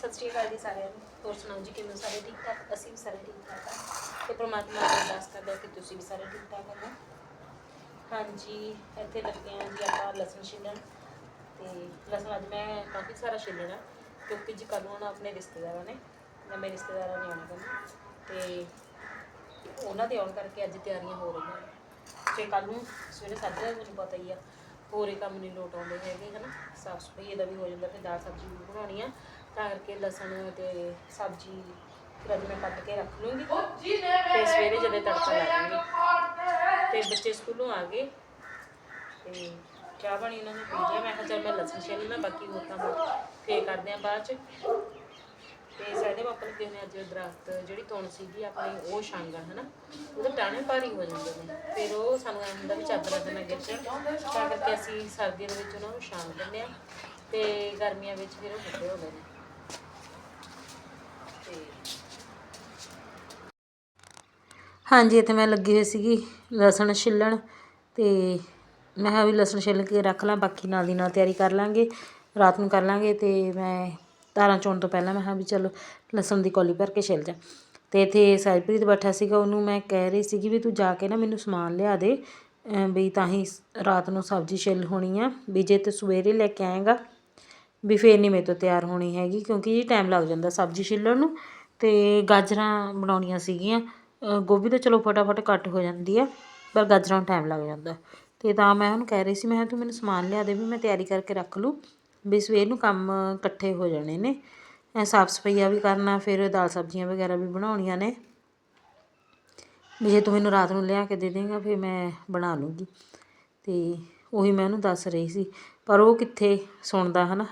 ਸਤਿ ਸ਼੍ਰੀ ਅਕਾਲ ਜੀ ਸਾਰਿਆਂ ਨੂੰ। ਹੋਰ ਸੁਣਾਓ ਜੀ, ਕਿਵੇਂ ਸਾਰੇ ਠੀਕ ਠਾਕ? ਅਸੀਂ ਵੀ ਸਾਰੇ ਠੀਕ ਠਾਕ ਆ। ਤੇ ਪ੍ਰਮਾਤਮਾ ਨੂੰ ਅਰਦਾਸ ਕਰਦੇ ਹਾਂ ਕਿ ਤੁਸੀਂ ਵੀ ਸਾਰੇ ਠੀਕ ਠਾਕ ਹੋ ਹਾਂਜੀ, ਇੱਥੇ ਲੱਗੇ ਹਾਂ ਜੀ ਆਪਾਂ ਲਸਣ ਛਿੱਲਣ। ਤੇ ਲਸਣ ਅੱਜ ਮੈਂ ਕਾਫੀ ਸਾਰਾ ਛਿੱਲਣਾ, ਕਿਉਂਕਿ ਜੀ ਕੱਲ੍ਹ ਨੂੰ ਆਪਣੇ ਰਿਸ਼ਤੇਦਾਰਾਂ ਨੇ, ਨਵੇਂ ਰਿਸ਼ਤੇਦਾਰਾਂ ਨੇ ਆਉਣਾ ਕਰਨਾ ਤੇ ਉਹਨਾਂ ਦੇ ਆਉਣ ਕਰਕੇ ਅੱਜ ਤਿਆਰੀਆਂ ਹੋ ਰਹੀਆਂ। ਨੇ ਤੇ ਕੱਲ੍ਹ ਨੂੰ ਸਵੇਰੇ ਸਾਜਰੇ ਮੈਨੂੰ ਪਤਾ ਹੀ ਆ, ਹੋਰੇ ਕੰਮ ਨਹੀਂ ਲੋਟ ਆਉਂਦੇ ਹੈਗੇ, ਹਨਾ? ਸਾਫ਼ ਸਫ਼ਾਈ ਇਹਦਾ ਵੀ ਹੋ ਜਾਂਦਾ, ਤੇ ਦਾਲ ਸਬਜ਼ੀ ਵੀ ਬਣਾਉਣੀ ਆ। ਤਾਂ ਕਰਕੇ ਲਸਣ ਤੇ ਸਬਜ਼ੀ ਫਿਰ ਅੱਜ ਮੈਂ ਕੱਟ ਕੇ ਰੱਖ ਲੂੰਗੀ। ਤੇ ਸਵੇਰੇ ਜਦੋਂ ਤੜਕਾ ਲਾ ਲੂੰਗੀ ਤੇ। ਬੱਚੇ ਸਕੂਲੋਂ ਆ ਗਏ। ਤੇ ਚਾਹ ਪਾਣੀ ਉਹਨਾਂ ਨੇ ਪੀ ਲਿਆ ਮੈਂ ਕਿਹਾ ਚੱਲ ਮੈਂ ਲਸਣ ਛਿੱਲ ਲੈਣਾ ਬਾਕੀ ਹੋਰ ਕੰਮ ਫੇਰ ਕਰਦੇ ਆ ਬਾਅਦ ਚ। ਤੇ ਸਾਡੇ ਪਾਪਾ ਨੇ ਅੱਜ ਦਰਖਤ ਜਿਹੜੀ ਤੁਣ ਸੀਗੀ ਆਪਣੀ ਉਹ ਛਾਂਗਣ ਹਨਾ। ਉਹਦੇ ਟਾਣੇ ਭਾਰੀ ਹੋ ਜਾਂਦੇ ਨੇ ਫਿਰ ਉਹ ਸਾਨੂੰ ਐਂ ਹੁੰਦਾ ਵੀ ਚਾਦਰਾਂ ਦੇ ਨਾਲ ਗਿਰ ਜਾਣ ਤਾਂ ਕਰਕੇ ਅਸੀਂ ਸਰਦੀਆਂ ਦੇ ਵਿੱਚ ਉਹਨਾਂ ਨੂੰ ਛਾਂਗ ਦਿੰਦੇ ਆ। ਤੇ ਗਰਮੀਆਂ ਵਿੱਚ ਫਿਰ ਉਹ ਵੱਡੇ ਹੋ ਗਏ ਨੇ ਤੇ ਹਾਂਜੀ, ਇੱਥੇ ਮੈਂ ਲੱਗੀ ਹੋਈ ਸੀਗੀ ਲਸਣ ਛਿੱਲਣ ਤੇ ਮੈਂ ਕਿਹਾ ਵੀ ਲਸਣ ਛਿੱਲ ਕੇ ਰੱਖ ਲਾਂ, ਬਾਕੀ ਨਾਲ ਦੀ ਨਾਲ ਤਿਆਰੀ ਕਰ ਲਾਂਗੇ, ਰਾਤ ਨੂੰ ਕਰ ਲਾਂਗੇ ਤੇ ਮੈਂ ਧਾਰਾਂ ਚੋਣ ਤੋਂ ਪਹਿਲਾਂ ਮੈਂ ਕਿਹਾ ਵੀ ਚਲੋ ਲਸਣ ਦੀ ਕੌਲੀ ਭਰ ਕੇ ਛਿੱਲ ਜਾ। ਤੇ ਇੱਥੇ ਸਾਈਪ੍ਰੀਤ ਬੈਠਾ ਸੀਗਾ, ਉਹਨੂੰ ਮੈਂ ਕਹਿ ਰਹੀ ਸੀਗੀ ਵੀ ਤੂੰ ਜਾ ਕੇ ਨਾ ਮੈਨੂੰ ਸਮਾਨ ਲਿਆ ਦੇ ਵੀ ਤਾਂ ਹੀ ਰਾਤ ਨੂੰ ਸਬਜ਼ੀ ਛਿੱਲ ਹੋਣੀ ਆ ਵੀ ਜੇ ਤੇ ਸਵੇਰੇ ਲੈ ਕੇ ਆਏਗਾ ਵੀ ਫੇਰ ਨਹੀਂ ਮੇਰੇ ਤੋਂ ਤਿਆਰ ਹੋਣੀ ਹੈਗੀ, ਕਿਉਂਕਿ ਜੀ ਟਾਈਮ ਲੱਗ ਜਾਂਦਾ ਸਬਜ਼ੀ ਛਿੱਲਣ ਨੂੰ ਤੇ ਗਾਜਰਾਂ ਬਣਾਉਣੀਆਂ ਸੀਗੀਆਂ। ਗੋਭੀ ਤਾਂ ਚਲੋ ਫਟਾਫਟ ਕੱਟ ਹੋ ਜਾਂਦੀ ਆ, ਪਰ ਗਾਜਰਾਂ ਨੂੰ ਟਾਈਮ ਲੱਗ ਜਾਂਦਾ। ਅਤੇ ਤਾਂ ਮੈਂ ਉਹਨੂੰ ਕਹਿ ਰਹੀ ਸੀ, ਮੈਂ ਕਿਹਾ ਤੂੰ ਮੈਨੂੰ ਸਮਾਨ ਲਿਆ ਦੇ ਵੀ ਮੈਂ ਤਿਆਰੀ ਕਰਕੇ ਰੱਖ ਲੂੰ, ਵੀ ਸਵੇਰ ਨੂੰ ਕੰਮ ਇਕੱਠੇ ਹੋ ਜਾਣੇ ਨੇ। ਐ ਸਾਫ਼ ਸਫਾਈਆ ਵੀ ਕਰਨਾ, ਫਿਰ ਦਾਲ ਸਬਜ਼ੀਆਂ ਵਗੈਰਾ ਵੀ ਬਣਾਉਣੀਆਂ ਨੇ। ਵੀ ਜੇ ਤੂੰ ਮੈਨੂੰ ਰਾਤ ਨੂੰ ਲਿਆ ਕੇ ਦੇ ਦੇਂਗਾ, ਫਿਰ ਮੈਂ ਬਣਾ ਲੂੰਗੀ। ਅਤੇ ਉਹੀ ਮੈਂ ਉਹਨੂੰ ਦੱਸ ਰਹੀ ਸੀ, ਪਰ ਉਹ ਕਿੱਥੇ ਸੁਣਦਾ ਹਨਾ?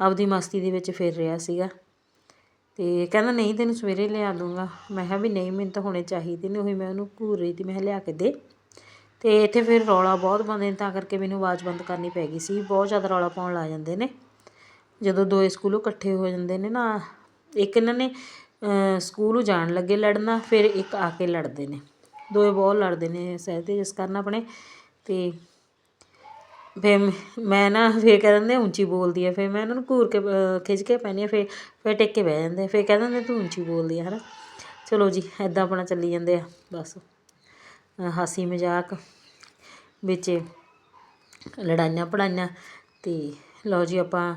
ਆਪਦੀ ਮਸਤੀ ਦੇ ਵਿੱਚ ਫਿਰ ਰਿਹਾ ਸੀਗਾ। ਅਤੇ ਕਹਿੰਦਾ ਨਹੀਂ ਤੈਨੂੰ ਸਵੇਰੇ ਲਿਆ ਦੂੰਗਾ। ਮੈਂ ਕਿਹਾ ਵੀ ਨਹੀਂ, ਮੈਨੂੰ ਤਾਂ ਹੁਣੇ ਚਾਹੀਦੇ ਨੇ, ਉਹੀ ਮੈਂ ਉਹਨੂੰ ਘੂਰ ਰਹੀ ਤੀ, ਮੈਂ ਕਿਹਾ ਲਿਆ ਕੇ ਦੇ। ਅਤੇ ਇੱਥੇ ਫਿਰ ਰੌਲਾ ਬਹੁਤ ਪਾਉਂਦੇ ਨੇ, ਤਾਂ ਕਰਕੇ ਮੈਨੂੰ ਆਵਾਜ਼ ਬੰਦ ਕਰਨੀ ਪੈ ਗਈ ਸੀ। ਬਹੁਤ ਜ਼ਿਆਦਾ ਰੌਲਾ ਪਾਉਣ ਲੱਗ ਜਾਂਦੇ ਨੇ। ਜਦੋਂ ਦੋਏ ਸਕੂਲੋਂ ਇਕੱਠੇ ਹੋ ਜਾਂਦੇ ਨੇ ਨਾ, ਇੱਕ ਇਹਨਾਂ ਨੇ ਸਕੂਲ ਜਾਣ ਲੱਗੇ ਲੜਨਾ, ਫਿਰ ਇੱਕ ਆ ਕੇ ਲੜਦੇ ਨੇ। ਦੋਏ ਬਹੁਤ ਲੜਦੇ ਨੇ ਸਹਿਜ ਤੇ ਜਿਸ ਕਾਰਨ ਆਪਣੇ। ਅਤੇ ਫਿਰ ਮ- ਮੈਂ ਨਾ ਫਿਰ ਕਹਿ ਦਿੰਦੇ ਉੱਚੀ ਬੋਲਦੀ ਆ। ਫਿਰ ਮੈਂ ਇਹਨਾਂ ਨੂੰ ਘੂਰ ਕੇ ਖਿੱਚ ਕੇ ਪੈਂਦੀ ਹਾਂ ਫਿਰ ਫਿਰ ਟੇਕ ਕੇ ਬਹਿ ਜਾਂਦੇ ਫਿਰ ਕਹਿ ਦਿੰਦੇ ਤੂੰ ਉੱਚੀ ਬੋਲਦੀ ਆ ਨਾ ਚਲੋ ਜੀ ਇੱਦਾਂ ਆਪਣਾ ਚੱਲੀ ਜਾਂਦੇ ਆ, ਬਸ। ਹਾਸੀ ਮਜ਼ਾਕ ਵਿੱਚ ਲੜਾਈਆਂ ਪੜਾਈਆਂ ਅਤੇ ਲਓ ਜੀ, ਆਪਾਂ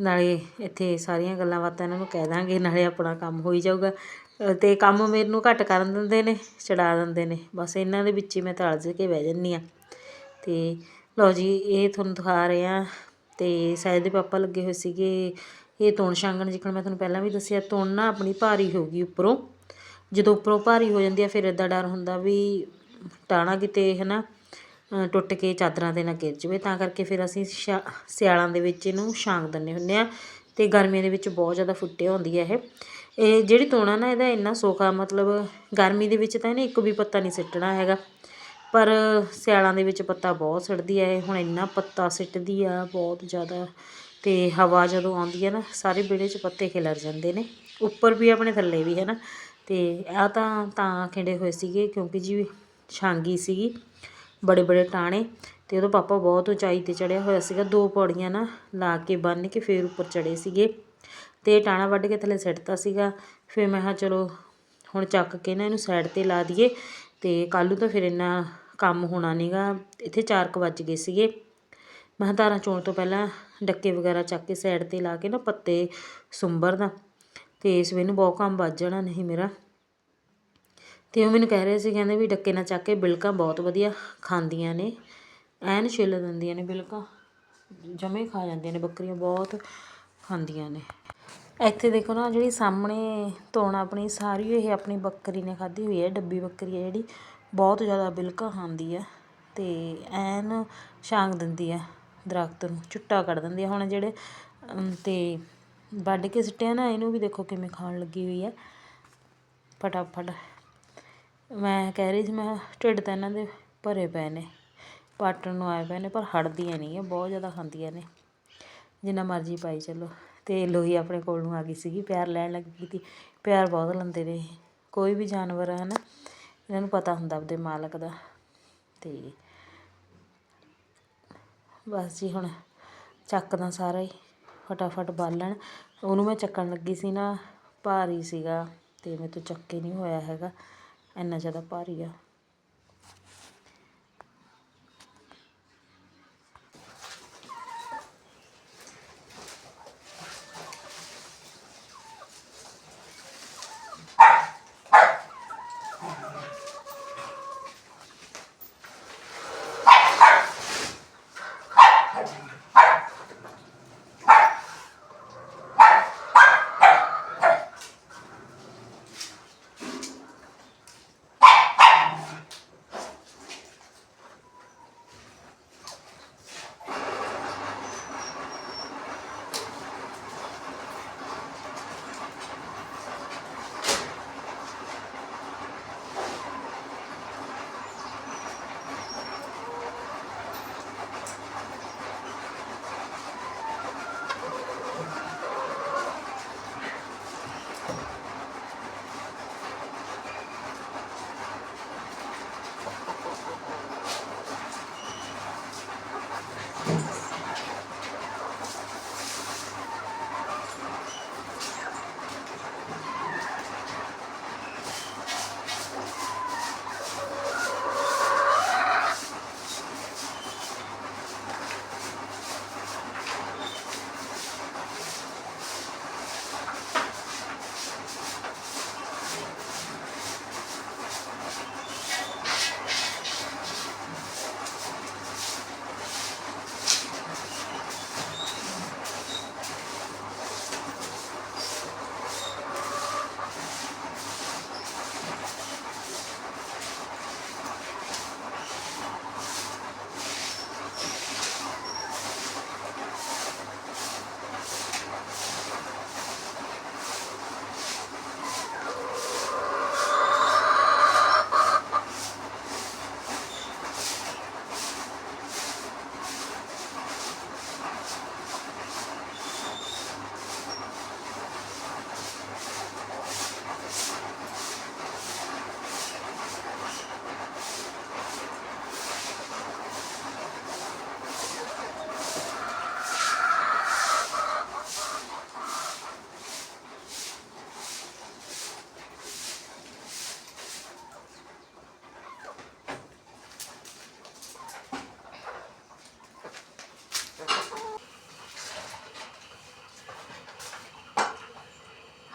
ਨਾਲੇ ਇੱਥੇ ਸਾਰੀਆਂ ਗੱਲਾਂ ਬਾਤਾਂ ਇਹਨਾਂ ਨੂੰ ਕਹਿ ਦਾਂਗੇ, ਨਾਲੇ ਆਪਣਾ ਕੰਮ ਹੋਈ ਜਾਊਗਾ। ਅਤੇ ਕੰਮ ਮੇਰੇ ਨੂੰ ਘੱਟ ਕਰਨ ਦਿੰਦੇ ਨੇ ਛਡਾ ਦਿੰਦੇ ਨੇ। ਬਸ ਇਹਨਾਂ ਦੇ ਵਿੱਚ ਹੀ ਮੈਂ ਤਲਜ਼ ਕੇ ਬਹਿ ਜੰਨੀ ਆ। ਅਤੇ ਲਓ ਜੀ ਇਹ ਤੁਹਾਨੂੰ ਦਿਖਾ ਰਹੇ ਆ ਤੇ ਸਾਇਦ ਦੇ ਪਾਪਾ ਲੱਗੇ ਹੋਏ ਸੀਗੇ। ਇਹ ਤੁਣ ਛਾਂਗਣ ਜਿੱਕਣ ਮੈਂ ਤੁਹਾਨੂੰ ਪਹਿਲਾਂ ਵੀ ਦੱਸਿਆ ਤੁਣ ਨਾ ਆਪਣੀ ਭਾਰੀ ਹੋ ਗਈ ਉੱਪਰੋਂ। ਜਦੋਂ ਉੱਪਰੋਂ ਭਾਰੀ ਹੋ ਜਾਂਦੀ ਆ ਫਿਰ ਇਦਾਂ ਡਰ ਹੁੰਦਾ ਵੀ ਟਾਣਾ ਕਿਤੇ ਹਨਾ ਅ, ਟੁੱਟ ਕੇ ਚਾਦਰਾਂ 'ਤੇ ਨਾ ਗਿਰ ਜਾਵੇ। ਤਾਂ ਕਰਕੇ ਫਿਰ ਅਸੀਂ ਸ਼ਾ- ਸਿਆਲਾਂ ਦੇ ਵਿੱਚ ਇਹਨੂੰ ਛਾਂਗ ਦਿੰਦੇ ਹੁੰਦੇ ਆ ਤੇ ਗਰਮੀਆਂ ਦੇ ਵਿੱਚ ਬਹੁਤ ਜ਼ਿਆਦਾ ਫੁੱਟੇ ਹੁੰਦੀ ਹੈ ਇਹ। ਇਹ ਜਿਹੜੀ ਤੋਣਾ ਨਾ ਇਹਦਾ ਇੰਨਾ ਸੌਖਾ ਮਤਲਬ ਗਰਮੀ ਦੇ ਵਿੱਚ ਤਾਂ ਇਹਨੇ ਇੱਕ ਵੀ ਪੱਤਾ ਨਹੀਂ ਸਿੱਟਣਾ ਹੈਗਾ। ਪਰ ਸਿਆਲਾਂ ਦੇ ਵਿੱਚ ਪੱਤਾ ਬਹੁਤ ਸਿੱਟਦੀ ਹੈ ਇਹ, ਹੁਣ ਇੰਨਾ ਪੱਤਾ ਸਿੱਟਦੀ ਆ ਬਹੁਤ ਜ਼ਿਆਦਾ ਅਤੇ ਹਵਾ ਜਦੋਂ ਆਉਂਦੀ ਹੈ ਨਾ, ਸਾਰੇ ਵਿਹੜੇ 'ਚ ਪੱਤੇ ਖਿਲਰ ਜਾਂਦੇ ਨੇ, ਉੱਪਰ ਵੀ ਆਪਣੇ ਥੱਲੇ ਵੀ ਹੈ ਨਾ ਅਤੇ ਆ ਤਾਂ ਤਾਂ ਖਿੰਡੇ ਹੋਏ ਸੀਗੇ ਕਿਉਂਕਿ ਜੀ ਛਾਂਗੀ ਸੀਗੀ, ਬੜੇ ਬੜੇ ਟਾਣੇ ਅਤੇ ਉਹਦਾ ਪਾਪਾ ਬਹੁਤ ਉਚਾਈ ਤੇ ਚੜਿਆ ਹੋਇਆ ਸੀਗਾ, ਦੋ ਪੌੜੀਆਂ ਨਾ ਲਾ ਕੇ ਬੰਨ੍ਹ ਕੇ ਫਿਰ ਉੱਪਰ ਚੜੇ ਸੀਗੇ ਤੇ ਟਾਣਾ ਵੱਢ ਕੇ ਥੱਲੇ ਸਿੱਟਤਾ ਸੀਗਾ, ਫਿਰ ਮੈਂ ਕਿਹਾ ਚਲੋ ਹੁਣ ਚੱਕ ਕੇ ਨਾ ਇਹਨੂੰ ਸਾਈਡ ਤੇ ਲਾ ਦਈਏ ਅਤੇ ਕੱਲ੍ਹ ਨੂੰ ਤਾਂ ਫਿਰ ਇੰਨਾ ਕੰਮ ਹੋਣਾ ਨਹੀਂ ਗਾ ਇੱਥੇ 4 ਵੱਜ ਗਏ ਸੀਗੇ। ਮੈਂ ਕਿਹਾ ਧਾਰਾਂ ਚੋਣ ਤੋਂ ਪਹਿਲਾਂ ਡੱਕੇ ਵਗੈਰਾ ਚੱਕ ਕੇ ਸਾਈਡ ਤੇ ਲਾ ਕੇ ਨਾ ਪੱਤੇ ਸੁੰਬਰ ਦਾ ਅਤੇ ਸਵੇਰ ਨੂੰ ਬਹੁਤ ਕੰਮ ਵੱਜ ਜਾਣਾ ਨਹੀਂ ਮੇਰਾ। ਅਤੇ ਉਹ ਮੈਨੂੰ ਕਹਿ ਰਹੇ ਸੀ, ਕਹਿੰਦੇ ਵੀ ਡੱਕੇ ਨਾਲ ਚੱਕ ਕੇ ਬਿਲਕਾਂ ਬਹੁਤ ਵਧੀਆ ਖਾਂਦੀਆਂ ਨੇ। ਐਨ ਛਿੱਲ ਦਿੰਦੀਆਂ ਨੇ ਬਿਲਕਾਂ। ਜਮੇ ਖਾ ਜਾਂਦੀਆਂ ਨੇ ਬੱਕਰੀਆਂ ਬਹੁਤ। ਖਾਂਦੀਆਂ ਨੇ। ਇੱਥੇ ਦੇਖੋ ਨਾ ਜਿਹੜੀ ਸਾਹਮਣੇ ਧੋਣ ਆਪਣੀ ਸਾਰੀ ਇਹ ਆਪਣੀ ਬੱਕਰੀ ਨੇ ਖਾਧੀ ਹੋਈ ਹੈ ਡੱਬੀ ਬੱਕਰੀ ਹੈ ਜਿਹੜੀ ਬਹੁਤ ਜ਼ਿਆਦਾ ਬਿਲਕਾ ਖਾਂਦੀ ਹੈ ਤੇ ਐਨ ਛਾਂਗ ਦਿੰਦੀ ਹੈ ਦਰਖਤ ਨੂੰ ਚੁੱਟਾ ਕੱਢ ਦਿੰਦੀ ਹੈ। ਹੁਣ ਜਿਹੜੇ ਅਮ, ਤੇ ਵੱਢ ਕੇ ਸਿੱਟਿਆ ਨਾ ਇਹਨੂੰ ਵੀ ਦੇਖੋ ਕਿਵੇਂ ਖਾਣ ਲੱਗੀ ਹੋਈ ਹੈ। ਫਟਾਫਟ। ਮੈਂ ਕਹਿ ਰਹੀ ਸੀ ਮੈਂ ਢਿੱਡ ਤਾਂ ਇਹਨਾਂ ਦੇ ਭਰੇ ਪਏ ਨੇ ਪਾਟਣ ਨੂੰ ਆਏ ਪਏ ਨੇ ਪਰ ਹਟਦੀਆਂ ਨਹੀਂ ਹੈ ਬਹੁਤ ਜ਼ਿਆਦਾ ਖਾਂਦੀਆਂ ਨੇ। ਜਿੰਨਾ ਮਰਜ਼ੀ ਪਾਈ ਚੱਲੋ। ਅਤੇ ਲੋਹੀ ਆਪਣੇ ਕੋਲ ਨੂੰ ਆ ਗਈ ਸੀਗੀ, ਪਿਆਰ ਲੈਣ ਲੱਗੀ ਤੀ ਪਿਆਰ ਬਹੁਤ ਲੈਂਦੇ ਨੇ ਕੋਈ ਵੀ ਜਾਨਵਰ ਹੈ ਨਾ ਇਹਨਾਂ ਨੂੰ ਪਤਾ ਹੁੰਦਾ ਆਪਦੇ ਮਾਲਕ ਦਾ। ਅਤੇ ਬਸ ਜੀ ਹੁਣ ਚੱਕਦਾ ਸਾਰਾ ਹੀ, ਫਟਾਫਟ ਬਾਲਣ। ਉਹਨੂੰ ਮੈਂ ਚੱਕਣ ਲੱਗੀ ਸੀ ਨਾ, ਭਾਰੀ ਸੀਗਾ ਅਤੇ ਮੇਰੇ ਤੋਂ ਚੱਕੇ ਨਹੀਂ ਹੋਇਆ ਹੈਗਾ। ਇੰਨਾ ਜ਼ਿਆਦਾ ਭਾਰੀ ਆ।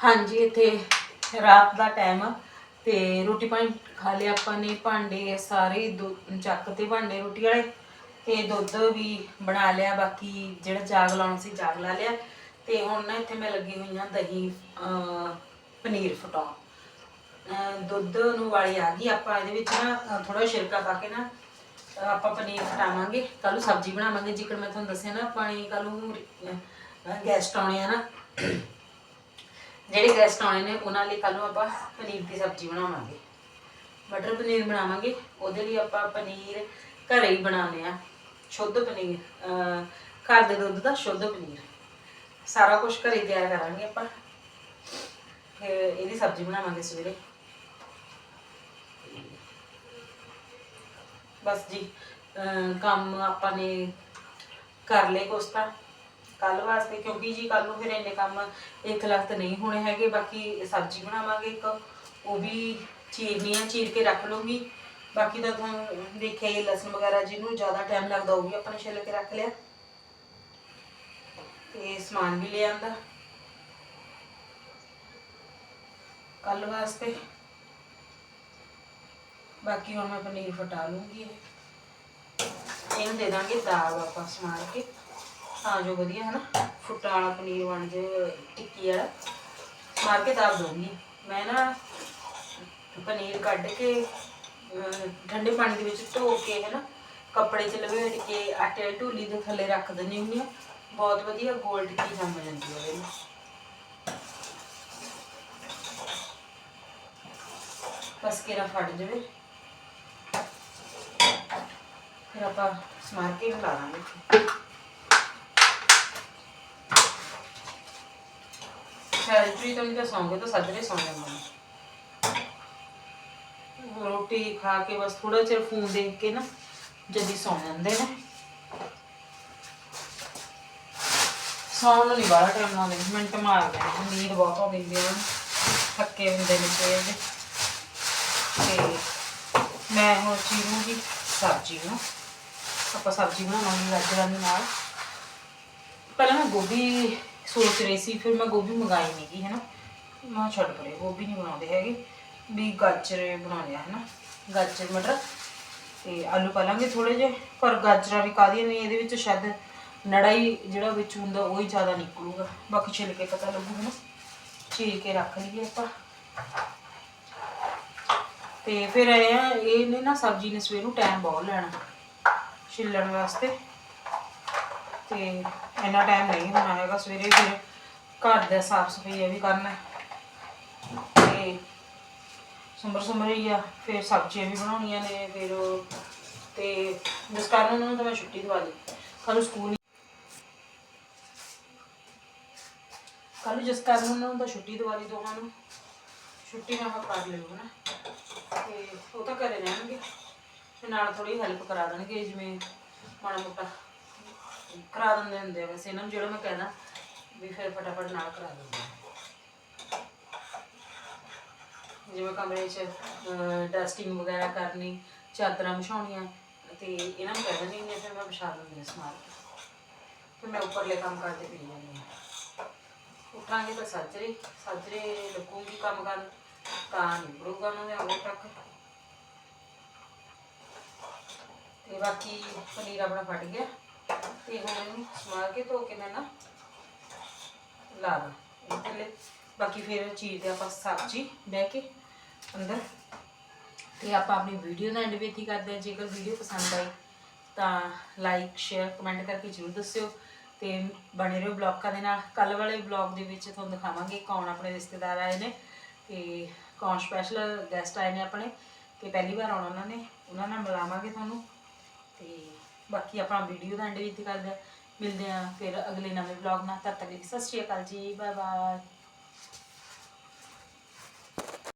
ਹਾਂਜੀ ਇੱਥੇ ਰਾਤ ਦਾ ਟਾਈਮ ਆ ਤੇ ਰੋਟੀ ਪਾਣੀ ਖਾ ਲਿਆ ਆਪਾਂ ਨੇ ਭਾਂਡੇ ਸਾਰੇ ਦੁ- ਚੱਕ ਤੇ ਭਾਂਡੇ ਰੋਟੀ ਵਾਲੇ ਤੇ ਦੁੱਧ ਵੀ ਬਣਾ ਲਿਆ ਬਾਕੀ ਜਿਹੜਾ ਜਾਗ ਲਾਉਣਾ ਸੀ ਜਾਗ ਲਾ ਲਿਆ। ਤੇ ਹੁਣ ਨਾ ਇੱਥੇ ਮੈਂ ਲੱਗੀ ਹੋਈ ਆ ਦਹੀਂ ਅਹ, ਪਨੀਰ ਫਟਾਉਣ। ਅਹ, ਦੁੱਧ ਨੂੰ ਵਾਲੀ ਆ ਗਈ ਆਪਾਂ ਇਹਦੇ ਵਿੱਚ ਨਾ ਥੋੜਾ ਛਿਲਕਾ ਪਾ ਕੇ ਨਾ ਅਹ, ਆਪਾਂ ਪਨੀਰ ਫਟਾਵਾਂਗੇ। ਕੱਲ ਨੂੰ ਸਬਜ਼ੀ ਬਣਾਵਾਂਗੇ ਜਿਕਣ ਮੈਂ ਤੁਹਾਨੂੰ ਦੱਸਿਆ ਨਾ ਪਾਣੀ ਕੱਲ ਨੂੰ ਗੈਸਟ ਆਉਣੇ ਆ ਨਾ। ਜਿਹੜੇ ਗੈਸਟ ਆਉਣੇ ਨੇ, ਉਹਨਾਂ ਲਈ ਕੱਲ ਨੂੰ ਆਪਾਂ ਪਨੀਰ ਦੀ ਸਬਜ਼ੀ ਬਣਾਵਾਂਗੇ। ਮਟਰ ਪਨੀਰ ਬਣਾਵਾਂਗੇ, ਉਹਦੇ ਲਈ ਆਪਾਂ ਪਨੀਰ ਘਰੇ ਹੀ ਬਣਾਉਂਦੇ ਆ ਸ਼ੁੱਧ ਪਨੀਰ ਘਰ ਦੇ ਦੁੱਧ ਦਾ ਸ਼ੁੱਧ ਪਨੀਰ। ਸਾਰਾ ਕੁਝ ਘਰੇ ਹੀ ਤਿਆਰ ਕਰਾਂਗੇ ਆਪਾਂ। ਫਿਰ ਇਹਦੀ ਸਬਜ਼ੀ ਬਣਾਵਾਂਗੇ ਸਵੇਰੇ। ਬਸ ਜੀ ਕੰਮ ਆਪਾਂ ਨੇ ਕਰ ਲਏ ਕੁਛ ਤਾਂ। ਕੱਲ ਵਾਸਤੇ, ਕਿਉਂਕਿ ਜੀ ਕੱਲ ਨੂੰ ਫਿਰ ਇੰਨੇ ਕੰਮ ਇੱਕ ਲੱਖ ਨਹੀਂ ਹੋਣੇ ਹੈਗੇ, ਬਾਕੀ ਸਬਜ਼ੀ ਬਣਾਵਾਂਗੇ ਇੱਕ। ਉਹ ਵੀ ਚੀਰਨੀ ਆ, ਚੀਰ ਕੇ ਰੱਖ ਲੂੰਗੀ ਬਾਕੀ ਤਾਂ ਤੁਹਾਨੂੰ ਦੇਖਿਆ ਹੀ, ਲਸਣ ਵਗੈਰਾ ਜਿਹਨੂੰ ਜ਼ਿਆਦਾ ਟਾਈਮ ਲੱਗਦਾ, ਉਹ ਵੀ ਆਪਾਂ ਨੇ ਛਿੱਲ ਕੇ ਰੱਖ ਲਿਆ। ਤੇ ਸਮਾਨ ਵੀ ਲੈ ਆਂਦਾ। ਕੱਲ ਵਾਸਤੇ। ਬਾਕੀ ਹੁਣ ਮੈਂ ਪਨੀਰ ਫਟਾ ਲੂੰਗੀ ਇਹਨੂੰ ਦੇ ਦਾਂਗੇ ਦਾਲ ਆਪਾਂ ਸਮਾਰ ਕੇ। ਤਾਂ ਜੋ ਵਧੀਆ ਹੈ ਨਾ ਫੁੱਟਾ ਵਾਲਾ ਪਨੀਰ ਬਣ ਜੇ, ਟਿੱਕੀ ਵਾਲਾ। ਸਮਾਰ ਕੇ ਦੂੰਗੀ ਮੈਂ ਨਾ ਪਨੀਰ ਕੱਢ ਕੇ ਠੰਡੇ ਪਾਣੀ ਦੇ ਵਿੱਚ ਧੋ ਕੇ ਹੈ ਨਾ ਕੱਪੜੇ 'ਚ ਲਵੇਟ ਕੇ, ਆਟੇ ਵਾਲੀ ਢੋਲੀ ਦੇ ਥੱਲੇ ਰੱਖ ਦਿੰਦੀ ਹੁੰਦੀ ਆ। ਬਹੁਤ ਵਧੀਆ ਗੋਲ ਟਿੱਕੀ ਜੰਮ ਜਾਂਦੀ ਹੈ ਉਹਦੇ ਬਸ ਕਿਰਾ ਫਟ ਜਾਵੇ। ਫਿਰ ਆਪਾਂ ਸਮਾਰ ਕੇ ਲਾ ਦਾਂਗੇ। ਸ਼ਾਇਦ ਜੀ ਤਾਂ ਨਹੀਂ ਸੌਂਗੇ ਤਾਂ ਸੱਜਰੇ ਸੌਂ ਜਾਂਦੇ ਨੇ। ਰੋਟੀ ਖਾ ਕੇ ਬਸ ਥੋੜਾ ਚਿਰ ਫੋਨ ਦੇਖ ਕੇ ਨਾ ਸੌਂ ਜਾਂਦੇ ਨੇ। ਸੌਣ ਨੂੰ ਨਹੀਂ ਬਾਹਲਾ ਟਾਈਮ ਲਾਉਂਦੇ, ਮਿੰਟ ਮਾਰ ਗਏ ਨੀਂਦ ਬਹੁਤ ਆਉਂਦੀ ਹੁੰਦੀ ਥੱਕੇ ਹੁੰਦੇ ਨੇ ਸਵੇਰ ਦੇ। ਤੇ ਮੈਂ ਹੁਣ ਚੀਰੂੰਗੀ ਸਬਜ਼ੀ ਨੂੰ। ਆਪਾਂ ਸਬਜ਼ੀ ਬਣਾਵਾਂਗੇ ਗਾਜਰਾਂ ਦੇ ਨਾਲ। ਪਹਿਲਾਂ ਮੈਂ ਗੋਭੀ ਸੋਚ ਰਹੀ ਸੀ, ਫਿਰ ਮੈਂ ਗੋਭੀ ਮੰਗਾਈ ਨਹੀਂ ਗਈ ਹੈ ਨਾ ਮੈਂ ਛੱਡ ਪਰੇ, ਗੋਭੀ ਨਹੀਂ ਬਣਾਉਂਦੇ ਹੈਗੇ। ਵੀ ਗਾਜਰ ਬਣਾ ਲਿਆ ਹੈ ਨਾ ਗਾਜਰ, ਮਟਰ ਤੇ ਆਲੂ ਪਾ ਲਾਂਗੇ ਥੋੜੇ ਜਿਹੇ। ਪਰ ਗਾਜਰਾਂ ਵੀ ਕਾਹਦੀਆਂ ਨੇ, ਇਹਦੇ ਵਿੱਚ ਸ਼ਾਇਦ ਨੜਾ ਹੀ ਜਿਹੜਾ ਵਿੱਚ ਹੁੰਦਾ, ਉਹ ਹੀ ਜ਼ਿਆਦਾ ਨਿਕਲੂਗਾ। ਬਾਕੀ ਛਿੱਲ ਕੇ ਪਤਾ ਲੱਗੂ ਹੈ ਨਾ ਕੇ ਰੱਖ ਲਈਏ ਆਪਾਂ। ਤੇ ਫਿਰ ਇਹ ਆ ਇਹਨੇ ਨਾ ਸਬਜ਼ੀ ਨੇ ਸਵੇਰ ਨੂੰ ਟਾਈਮ ਬਹੁਤ ਲੈਣਾ, ਛਿੱਲਣ ਵਾਸਤੇ। ਤੇ ਇੰਨਾ ਟਾਈਮ ਨਹੀਂ ਹੋਣਾ ਹੈਗਾ, ਸਵੇਰੇ ਫਿਰ ਘਰ ਦਾ ਸਾਫ਼ ਸਫ਼ਾਈ ਇਹ ਵੀ ਕਰਨਾ ਹੈ। ਤੇ ਸੁੰਬਰ ਸੁੰਬਰ ਹੀ ਆ, ਫਿਰ ਸਬਜ਼ੀਆਂ ਵੀ ਬਣਾਉਣੀਆਂ ਨੇ, ਫਿਰ ਉਹ- ਤੇ ਜਿਸ ਕਾਰਨ ਉਹਨਾਂ ਨੂੰ ਤਾਂ ਮੈਂ ਛੁੱਟੀ ਦਵਾ ਲਈ। ਕੱਲ ਨੂੰ ਸਕੂਲ ਕੱਲ ਜਿਸ ਕਾਰਨ ਉਹਨਾਂ ਨੂੰ ਤਾਂ ਛੁੱਟੀ ਦਵਾ ਲਈ ਦੋਹਾਂ ਨੂੰ। ਛੁੱਟੀ ਨਾ ਕਰ ਲਿਓ ਨਾ ਤੇ ਉਹ ਤਾਂ ਘਰੇ ਰਹਿਣਗੇ, ਤੇ ਨਾਲ ਥੋੜੀ ਹੈਲਪ ਕਰਾ ਦੇਣਗੇ, ਜਿਵੇਂ ਮਾੜਾ ਮੋਟਾ। ਕਰਾ ਦਿੰਦੇ ਹੁੰਦੇ ਆ ਵੈਸੇ ਇਹਨਾਂ ਨੂੰ ਜਿਹੜਾ ਮੈਂ ਕਹਿਣਾ ਵੀ ਫਿਰ ਫਟਾਫਟ ਨਾਲ ਕਰਾ ਦਿੰਦੇ ਆ। ਜਿਵੇਂ ਕਮਰੇ 'ਚ ਡਸਟਿੰਗ ਵਗੈਰਾ ਕਰਨੀ ਚਾਦਰਾਂ ਵਿਛਾਉਣੀਆਂ ਤੇ ਇਹਨਾਂ ਨੂੰ ਕਹਿ ਦਿੰਦੀ ਹੁੰਦੀ ਹਾਂ, ਫਿਰ ਮੈਂ ਵਿਛਾ ਦਿੰਦੀ ਹਾਂ ਸਮਾਨ। ਫਿਰ ਮੈਂ ਉੱਪਰਲੇ ਕੰਮ ਕਰਦੇ ਪਈ ਜਾਂਦੀ ਹਾਂ। ਉੱਠਾਂਗੇ ਤਾਂ ਸਾਜਰੇ ਸਾਜਰੇ ਲੱਗੂਗੀ ਕੰਮ ਕਰਨ ਤਾਂ ਨਿਬੜੂਗਾ ਉਹਨਾਂ ਦੇ ਆਉਣ ਤੱਕ। ਤੇ ਬਾਕੀ ਪਨੀਰ ਆਪਣਾ ਫਟ ਗਿਆ। ਤੇ ਹੁਣ ਇਹਨੂੰ ਸਮਾਰ ਕੇ ਧੋ ਕੇ ਮੈਂ ਨਾ ਲਾ ਦਾਂ। ਇਹ ਥੱਲੇ ਬਾਕੀ ਫਿਰ ਚੀਰ ਦੇ ਆਪਾਂ ਸਬਜ਼ੀ ਬਹਿ ਕੇ ਅੰਦਰ। ਤੇ ਆਪਾਂ ਆਪਣੀ ਵੀਡੀਓ ਦਾ ਐਂਡ ਵੀ ਇੱਥੇ ਕਰਦੇ ਹਾਂ। ਜੇਕਰ ਵੀਡੀਓ ਪਸੰਦ ਆਈ ਤਾਂ ਲਾਈਕ ਸ਼ੇਅਰ ਕਮੈਂਟ ਕਰਕੇ ਜ਼ਰੂਰ ਦੱਸਿਓ। ਤੇ ਬਣੇ ਰਹੋ ਬਲੌਗਾਂ ਦੇ ਨਾਲ। ਕੱਲ ਵਾਲੇ ਬਲੌਗ ਦੇ ਵਿੱਚ ਤੁਹਾਨੂੰ ਦਿਖਾਵਾਂਗੇ ਕੌਣ ਆਪਣੇ ਰਿਸ਼ਤੇਦਾਰ ਆਏ ਨੇ ਤੇ ਕੌਣ ਸਪੈਸ਼ਲ ਗੈਸਟ ਆਏ ਨੇ ਆਪਣੇ। ਤੇ ਪਹਿਲੀ ਵਾਰ ਆਉਣਾ ਉਹਨਾਂ ਨੇ। ਉਹਨਾਂ ਨਾਲ ਮਿਲਾਵਾਂਗੇ ਤੁਹਾਨੂੰ। ਤੇ ਬਾਕੀ ਆਪਾਂ ਵੀਡੀਓ ਦਾ ਐਂਡ ਵੀ ਇੱਥੇ ਕਰਦੇ ਹਾਂ। ਮਿਲਦੇ ਹਾਂ ਫਿਰ ਅਗਲੇ ਨਵੇਂ ਬਲੌਗ ਨਾਲ। ਤਦ ਤੱਕ ਲਈ ਸਤਿ ਸ਼੍ਰੀ ਅਕਾਲ ਜੀ ਬਾਏ ਬਾਏ